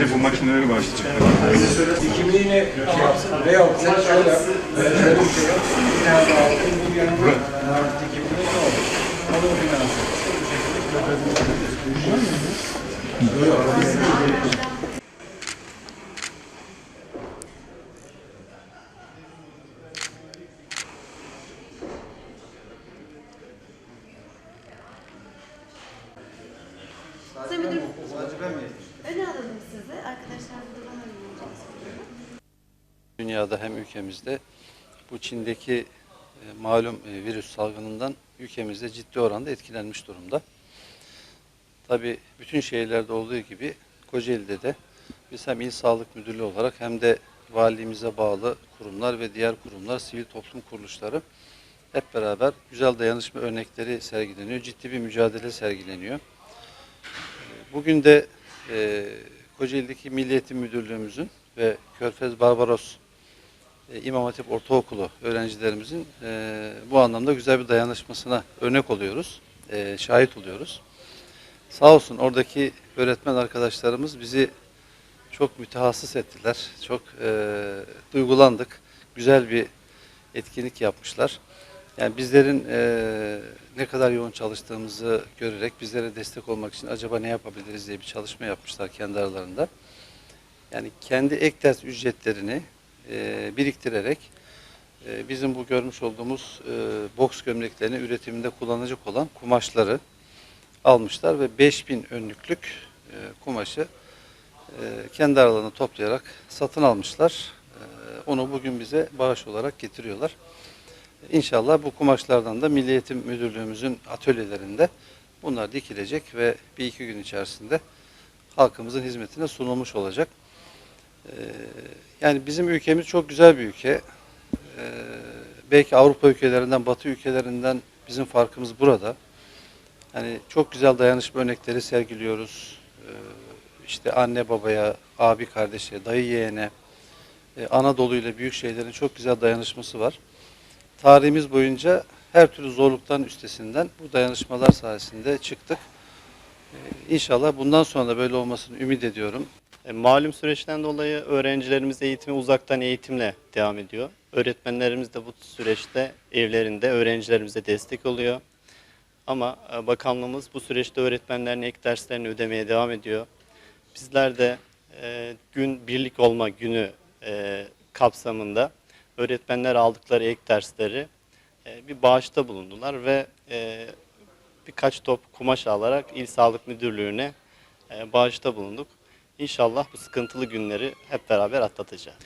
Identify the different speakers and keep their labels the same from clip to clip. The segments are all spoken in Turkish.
Speaker 1: Bir bu makineleri başlayacak.
Speaker 2: Size söyledim. Kimliğini yapsın. Veyahut sen şöyle. e, ne olur?
Speaker 3: Sayın Müdürüm, öne alalım sizi. Arkadaşlar burada bana yönlendirecek.
Speaker 4: Dünyada hem ülkemizde bu Çin'deki e, malum e, virüs salgınından ülkemizde ciddi oranda etkilenmiş durumda. Tabi bütün şehirlerde olduğu gibi Kocaeli'de de biz hem İl Sağlık Müdürlüğü olarak hem de valiliğimize bağlı kurumlar ve diğer kurumlar, sivil toplum kuruluşları hep beraber güzel dayanışma örnekleri sergileniyor. Ciddi bir mücadele sergileniyor. Bugün de e, Kocaeli'deki Milli Eğitim Müdürlüğümüzün ve Körfez Barbaros e, İmam Hatip Ortaokulu öğrencilerimizin e, bu anlamda güzel bir dayanışmasına örnek oluyoruz, e, şahit oluyoruz. Sağ olsun oradaki öğretmen arkadaşlarımız bizi çok mütehassıs ettiler, çok e, duygulandık, güzel bir etkinlik yapmışlar. Yani bizlerin e, ne kadar yoğun çalıştığımızı görerek bizlere destek olmak için acaba ne yapabiliriz diye bir çalışma yapmışlar kendi aralarında. Yani kendi ek ders ücretlerini e, biriktirerek e, bizim bu görmüş olduğumuz e, boks gömleklerini üretiminde kullanacak olan kumaşları almışlar ve 5000 önlüklük e, kumaşı e, kendi aralarında toplayarak satın almışlar. E, onu bugün bize bağış olarak getiriyorlar. İnşallah bu kumaşlardan da Milli Eğitim Müdürlüğümüzün atölyelerinde bunlar dikilecek ve bir iki gün içerisinde halkımızın hizmetine sunulmuş olacak. Ee, yani bizim ülkemiz çok güzel bir ülke. Ee, belki Avrupa ülkelerinden, Batı ülkelerinden bizim farkımız burada. Hani çok güzel dayanışma örnekleri sergiliyoruz. Ee, işte anne babaya, abi kardeşe, dayı yeğene, e, Anadolu ile büyük şehirlerin çok güzel dayanışması var tarihimiz boyunca her türlü zorluktan üstesinden bu dayanışmalar sayesinde çıktık. Ee, İnşallah bundan sonra da böyle olmasını ümit ediyorum.
Speaker 5: E, Malum süreçten dolayı öğrencilerimiz eğitimi uzaktan eğitimle devam ediyor. Öğretmenlerimiz de bu süreçte evlerinde öğrencilerimize destek oluyor. Ama e, bakanlığımız bu süreçte öğretmenlerin ek derslerini ödemeye devam ediyor. Bizler de e, gün birlik olma günü kapsamında öğretmenler aldıkları ek dersleri e, bir bağışta bulundular ve e, birkaç top kumaş alarak İl Sağlık Müdürlüğü'ne e, bağışta bulunduk. İnşallah bu sıkıntılı günleri hep beraber atlatacağız.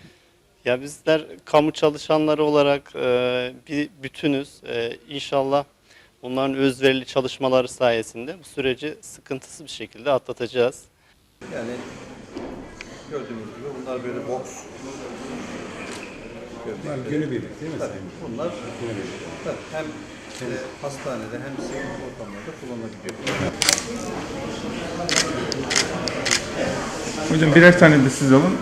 Speaker 5: Ya bizler kamu çalışanları olarak e, bir bütünüz. E, inşallah bunların özverili çalışmaları sayesinde bu süreci sıkıntısız bir şekilde atlatacağız.
Speaker 4: Yani gördüğünüz gibi bunlar böyle boks
Speaker 2: Bunlar günübirlik değil mi Sayın?
Speaker 4: Bunlar tabii hem e, hastanede hem sivil ortamlarda kullanılabiliyor.
Speaker 1: Hocam birer tane de siz alın.